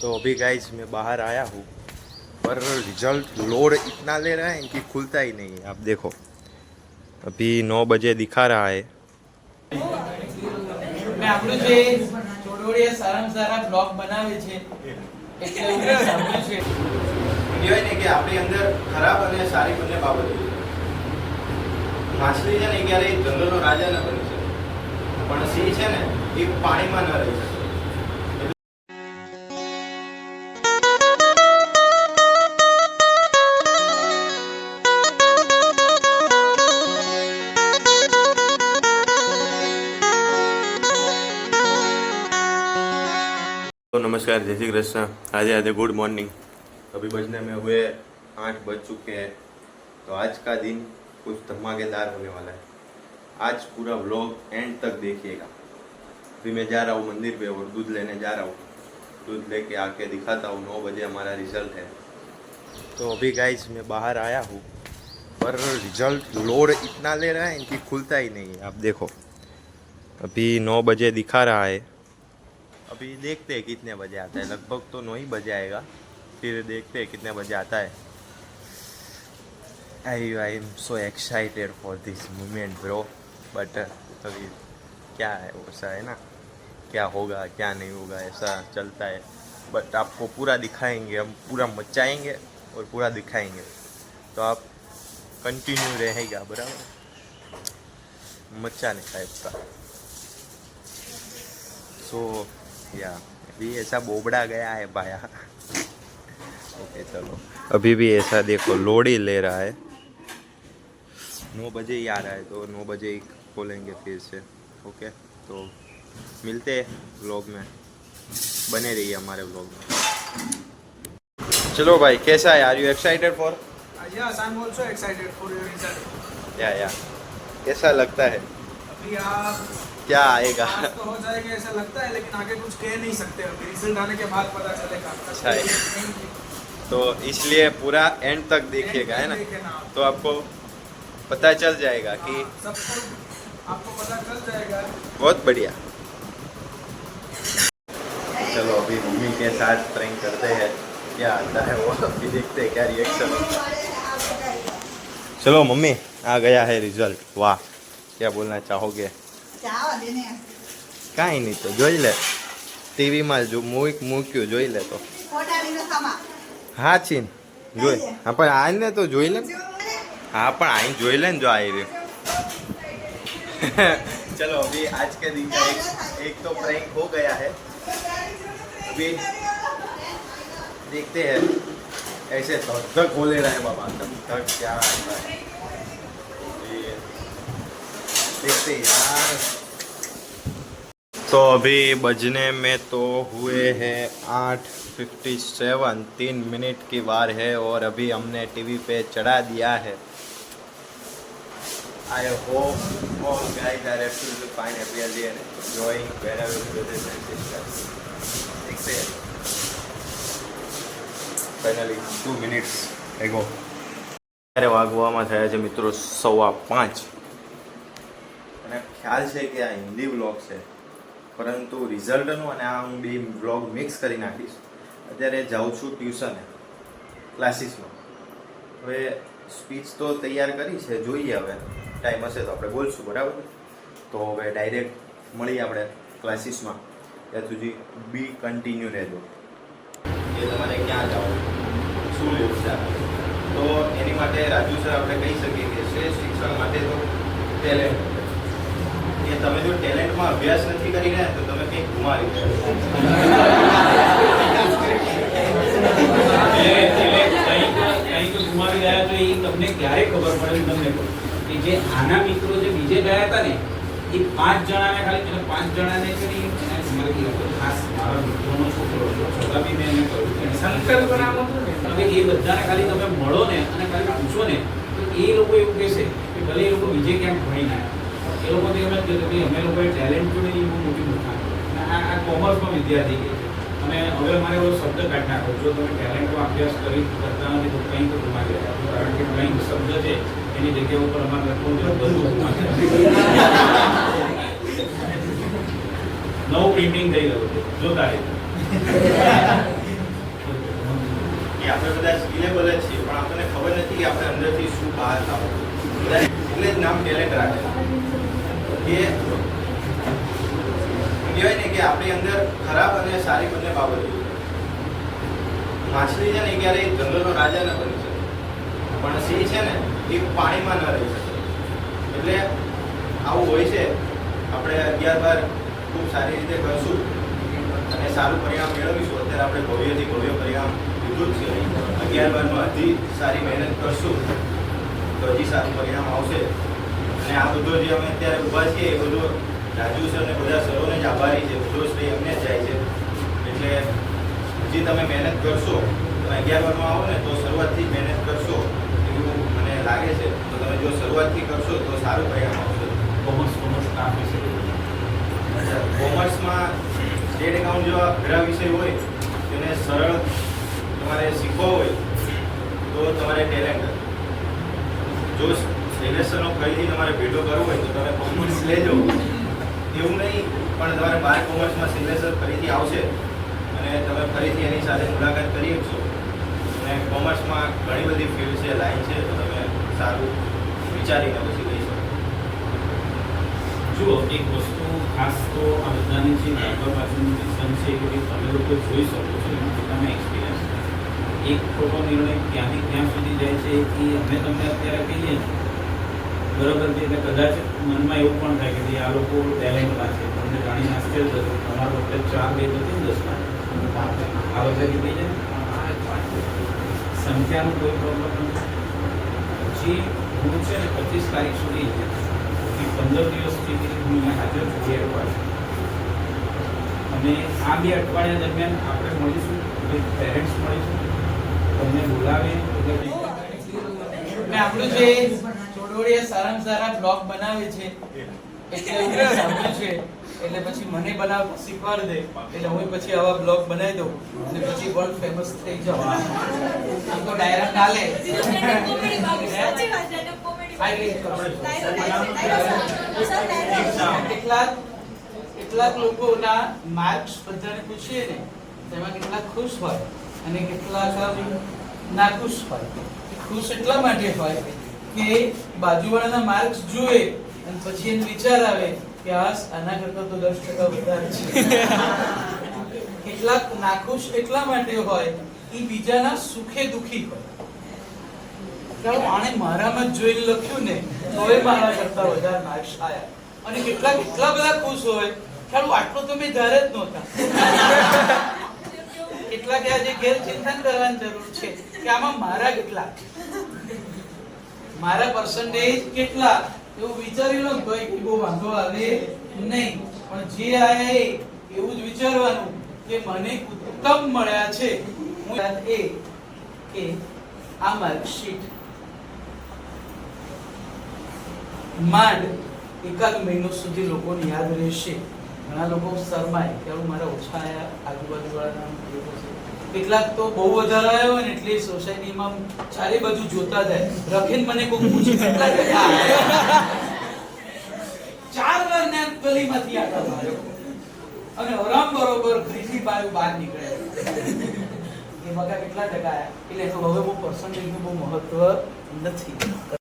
तो अभी गाइस मैं बाहर आया हूँ पर रिजल्ट लोड इतना ले रहा है कि खुलता ही नहीं है आप देखो अभी नौ बजे दिखा रहा है મેં આપણું જે ચોડવડિયા સારામાં સારા બ્લોગ બનાવે છે એટલે હું મેં સાંભળ્યું છે કહેવાય ને કે આપણી અંદર ખરાબ અને સારી બંને બાબતો છે. માછલી છે ને એ ક્યારેય જંગલનો રાજા ન બની શકે પણ સિંહ છે ને એ પાણીમાં ન રહી શકે नमस्कार, जय श्री कृष्ण। आधे आधे गुड मॉर्निंग अभी बजने में हुए आठ बज चुके हैं तो आज का दिन कुछ धमाकेदार होने वाला है। आज पूरा व्लॉग एंड तक देखिएगा। अभी मैं जा रहा हूँ मंदिर पे और दूध लेने जा रहा हूँ। दूध लेके आके दिखाता हूँ, नौ बजे हमारा रिज़ल्ट है। तो अभी गाइस मैं बाहर आया हूँ, पर रिज़ल्ट लोड इतना ले रहा है कि खुलता ही नहीं है। आप देखो, अभी नौ बजे दिखा रहा है अभी देखते हैं कितने बजे आता है। लगभग तो नौ ही बजे आएगा, फिर देखते हैं कितने बजे आता है। I I am so excited for this moment bro, but अभी क्या है वैसा है ना। क्या होगा, क्या नहीं होगा, ऐसा चलता है। बट आपको पूरा दिखाएँगे, हम पूरा मचाएँगे और पूरा दिखाएँगे। तो आप कंटिन्यू रहेगा बराबर मचाने टाइप का सो या अभी ऐसा बोबड़ा गया है भाया। ओके चलो। अभी भी ऐसा देखो लोड ही ले रहा है। नौ बजे ही आ रहा है तो नौ बजे ही खोलेंगे फिर से। ओके तो मिलते हैं व्लॉग में। बने रहिए हमारे व्लॉग में। चलो भाई कैसा है? Are you excited for Yes, I'm also excited for your result. या या कैसा लगता है? अभी आप क्या आएगा? तो हो जाएँगे ऐसा लगता है लेकिन आगे कुछ कह नहीं सकते रिज़ल्ट आने के बाद पता चलेगा। अच्छा है। तो इसलिए पूरा एंड तक देखिएगा है ना? तो आपको पता चल जाएगा कि हाँ, आपको पता चल जाएगा। बहुत बढ़िया। चलो अभी मम्मी के साथ प्रैंक करते हैं। क्या आता है वो? अभी देखते हैं क्या रिएक्शन चलो मम्मी आ गया है रिज़ल्ट वाह क्या बोलना चाहोगे? કાંઈ નહીં તો જોઈ લે ટીવીમાં જો મૂક મૂક્યું જોઈ લે તો હા છીન જોઈ હા પણ આને તો જોઈ લે हाँ पर आई जोई लेन जो आई रही चलो अभी आज के दिन का एक, एक तो प्रैंक हो गया है अभी देखते हैं ऐसे धक धक बोले रहे बाबा धक धक क्या आता है अभी देखते हैं यार तो अभी बजने में तो हुए हैं आठ फिफ्टी सेवन तीन मिनट की बार है और अभी हमने टीवी पे चढ़ा दिया है I hope all guys are absolutely fine, happy and enjoying wherever you brothers and sisters. देखते हैं ફાઇનલી ટુ મિનિટ્સ એગો ત્યારે વાગવામાં થયા છે મિત્રો સવા પાંચ અને ખ્યાલ છે કે આ હિન્દી વ્લોગ છે પરંતુ રિઝલ્ટનું અને આ હું બે વ્લોગ મિક્સ કરી નાખીશ. અત્યારે જાઉં છું ટ્યુશને ક્લાસીસમાં હવે સ્પીચ તો તૈયાર કરી છે, જોઈએ હવે. ટાઈમ હશે તો આપણે બોલશું, બરાબર? તો હવે ડાયરેક્ટ મળીએ આપણે ક્લાસીસમાં ત્યાં સુધી બી કન્ટિન્યુ રહેજો. એ તમારે ક્યાં જવાનું? શું લેવું છે તો એની માટે રાજુ સર આપણે કહી શકીએ કે શ્રેષ્ઠ શિક્ષણ માટે તો ટેલેન્ટ કે તમે જો ટેલેન્ટમાં અભ્યાસ નથી કરી રહ્યા તો તમે કંઈક ગુમાવી રહ્યા એટલે એટલે ગુમાવી ગયા તો એ તમને ક્યારે ખબર પડે તમને? કે જે આના મિત્રો જે બીજે ગયા હતા ને એ પાંચ જણાને ખાલી પેલા પાંચ જણાને છે ને કીધું હતું, ખાસ મારા મિત્રોનો છોકરો હતો છતાં બી મેં એને કહ્યું કે સંકલ્પ નામ હતું ને? હવે એ બધાને ખાલી તમે મળો ને અને ખાલી પૂછો ને તો એ લોકો એવું કહેશે કે ભલે એ લોકો બીજે ક્યાંક ભણીને આવ્યા. એ લોકો તો એમ કે ભાઈ અમે લોકોએ ટેલેન્ટ જોડે એ બહુ મોટી મૂર્ખા આ આ કોમર્સમાં વિદ્યાર્થી કહે અને હવે અમારે એવો શબ્દ કાઢી નાખો. જો તમે ટેલેન્ટનો અભ્યાસ કરી કરતા નથી તો કંઈક ગુમાવી રહ્યા કારણ કે કંઈક શબ્દ છે, એની જગ્યા ઉપર અમારે લખવું છે બધું નવું પ્રિન્ટિંગ થઈ ગયું છે. જોતા બધા સ્કિલેબલ જ છીએ, પણ આપણને ખબર નથી કે આપણે અંદરથી શું બહાર લાવવું એટલે જ નામ ટેલેન્ટ રાખે કહેવાય ને કે આપણી અંદર ખરાબ અને સારી બંને બાબતો માછલી છે ને ક્યારેય જંગલનો રાજા ન બની શકે. પણ સિંહ છે ને એ પાણીમાં ન રહી શકે. એટલે આવું હોય છે. આપણે અગિયાર બાર ખૂબ સારી રીતે કરશું અને સારું પરિણામ મેળવીશું. અત્યારે આપણે ભવ્યથી ભવ્ય પરિણામ લીધું જ છે. અગિયાર બારમાં હજી સારી મહેનત કરશું. તો હજી સારું પરિણામ આવશે. અને આ બધો જે અમે અત્યારે ઊભા છીએ એ બધો રાજુ સર ને બધા સરોને જ આભારી છે. બધો શ્રેય અમને જ જાય છે. એટલે હજી તમે મહેનત કરશો તમે અગિયાર બારમાં આવો ને તો શરૂઆતથી જ મહેનત કરશો એવું મને લાગે છે. તો તમે જો શરૂઆતથી કરશો તો સારું પરિણામ આવશે. કોમર્સ કોમર્સ સ્ટાફ વિશે કોમર્સમાં સ્ટેટ એકાઉન્ટ જેવા અઘરા વિષય હોય તેને સરળ તમારે શીખવો હોય તો તમારે ટેલેન્ટ જો સિલેક્શનો કરીને તમારે ભેટો કરવો હોય તો તમે કોમર્સ લેજો. એવું નહીં, પણ તમારે બાર કોમર્સમાં સિલેક્શન ફરીથી આવશે અને તમે ફરીથી એની સાથે મુલાકાત કરી શકશો. અને કોમર્સમાં ઘણી બધી ફિલ્ડ છે લાઈન છે, તો તમે સારું વિચારીને પછી લઈ શકો. જુઓ, એક વસ્તુ ખાસ તો આ બધાની જે આગળ પાછળનું રીઝન છે ભાઈ તમે લોકો જોઈ શકો છો પોતાના એક્સપિરિયન્સ એક ખોટો નિર્ણય ક્યાંથી, ક્યાં સુધી જાય છે, એ અમે તમને અત્યારે કહીએ. ને બરોબર છે કદાચ મનમાં એવું પણ થાય કે આ લોકો ટેલેન્ટમાં છે. તમને જાણીને આશ્ચર્ય થશે તમારો વખતે ચાર બે તો કેમ દસમાં આ વખતે કેટલી છે? સંખ્યાનો કોઈ પ્રોબ્લેમ નથી. જે હું છે ને પચીસ તારીખ સુધી પંદર દિવસ સુધી હું હાજર છું બે અને આ બે અઠવાડિયા દરમિયાન આપણે મળીશું પેરેન્ટ્સ મળીશું, તમને બોલાવે એટલે આપણું જે ચોડવડિયા સારામાં સારા બ્લોગ બનાવે છે, એટલે સાંભળ્યું છે, એટલે પછી મને બનાવ શીખવાડ દે, એટલે હું પછી આવા બ્લોગ બનાવી દઉં, અને પછી વર્લ્ડ ફેમસ થઈ જાઉં. આમ તો ડાયરેક્ટ ચાલે કેટલાક કેટલાક લોકોના માર્ક્સ બધાને પૂછીએ ને, તેમાં કેટલાક ખુશ હોય, અને કેટલાક નાખુશ હોય. ખુશ એટલા માટે હોય કે બાજુવાળાના માર્ક્સ જુએ અને પછી એને વિચાર આવે કે હાસ આના કરતા તો દસ ટકા વધારે છે. કેટલાક નાખુશ એટલા માટે હોય એ બીજાના સુખે દુખી હોય. ચાલો આણે મારામાં જોઈને લખ્યું ને, તોય મારા કરતા વધારે માર્ક્સ આવ્યા અને કેટલાક એટલા બધા ખુશ હોય. ચાલો, આટલો તો મેં ધારે જ નહોતા. કેટલાક આજે ઘેર ચિંતન કરવાની જરૂર છે કે આમાં મારા કેટલા? મારા પર્સન્ટેજ કેટલા? એવું વિચારી લો તો એક બહુ વાંધો આવે નહીં. પણ જે આયા એ, એવું જ વિચારવાનું કે મને ઉત્તમ મળ્યા છે. હું એ કે આ માર્કશીટ માંડ એકાદ મહિનો સુધી લોકોને યાદ રહેશે. ઘણા લોકો શરમાય કે મારા ઓછા આયા આજુબાજુ લોકો છે. કેટલાક તો બહુ વધારે આવ્યો ને એટલે સોસાયટીમાં ચારે બાજુ જોતા જાય. રખીને મને કોઈ પૂછી કેટલા ગયા? ચાર વાર ને ગલીમાંથી આટા માર્યો. અને આરામ બરોબર ઘરેથી બાયો બહાર નીકળે એ બગા કેટલા ટકા આવ્યા? એટલે તો હવે બહુ પર્સન્ટેજનું બહુ મહત્વ નથી.